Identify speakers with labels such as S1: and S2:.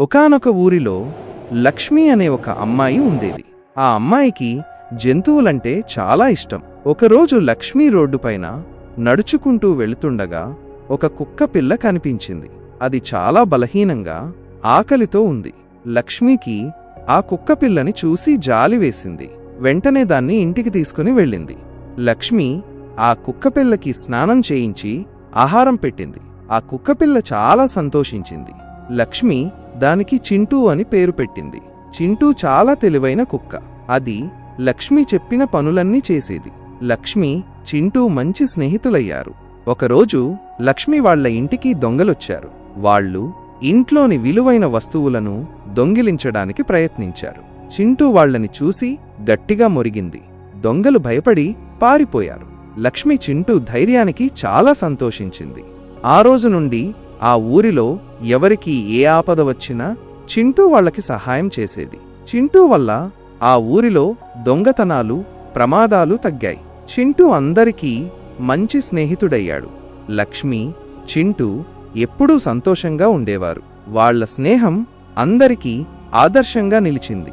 S1: ఒకానొక ఊరిలో లక్ష్మి అనే ఒక అమ్మాయి ఉండేది. ఆ అమ్మాయికి జంతువులంటే చాలా ఇష్టం. ఒకరోజు లక్ష్మీ రోడ్డుపైన నడుచుకుంటూ వెళుతుండగా ఒక కుక్క పిల్ల కనిపించింది. అది చాలా బలహీనంగా ఆకలితో ఉంది. లక్ష్మికి ఆ కుక్క పిల్లని చూసి జాలి వేసింది. వెంటనే దాన్ని ఇంటికి తీసుకుని వెళ్ళింది. లక్ష్మి ఆ కుక్కపిల్లకి స్నానం చేయించి ఆహారం పెట్టింది. ఆ కుక్కపిల్ల చాలా సంతోషించింది. లక్ష్మి దానికి చింటూ అని పేరు పెట్టింది. చింటూ చాలా తెలివైన కుక్క. అది లక్ష్మి చెప్పిన పనులన్నీ చేసేది. లక్ష్మి చింటూ మంచి స్నేహితులయ్యారు. ఒకరోజు లక్ష్మి వాళ్ళ ఇంటికి దొంగలొచ్చారు. వాళ్ళు ఇంట్లోని విలువైన వస్తువులను దొంగిలించడానికి ప్రయత్నించారు. చింటూ వాళ్ళని చూసి గట్టిగా మొరిగింది. దొంగలు భయపడి పారిపోయారు. లక్ష్మి చింటూ ధైర్యానికి చాలా సంతోషించింది. ఆ రోజు నుండి ఆ ఊరిలో ఎవరికి ఏ ఆపద వచ్చినా చింటూ వాళ్ళకి సహాయం చేసేది. చింటూ వల్ల ఆ ఊరిలో దొంగతనాలు ప్రమాదాలు తగ్గాయి. చింటూ అందరికీ మంచి స్నేహితుడయ్యాడు. లక్ష్మి చింటూ ఎప్పుడూ సంతోషంగా ఉండేవారు. వాళ్ళ స్నేహం అందరికీ ఆదర్శంగా నిలిచింది.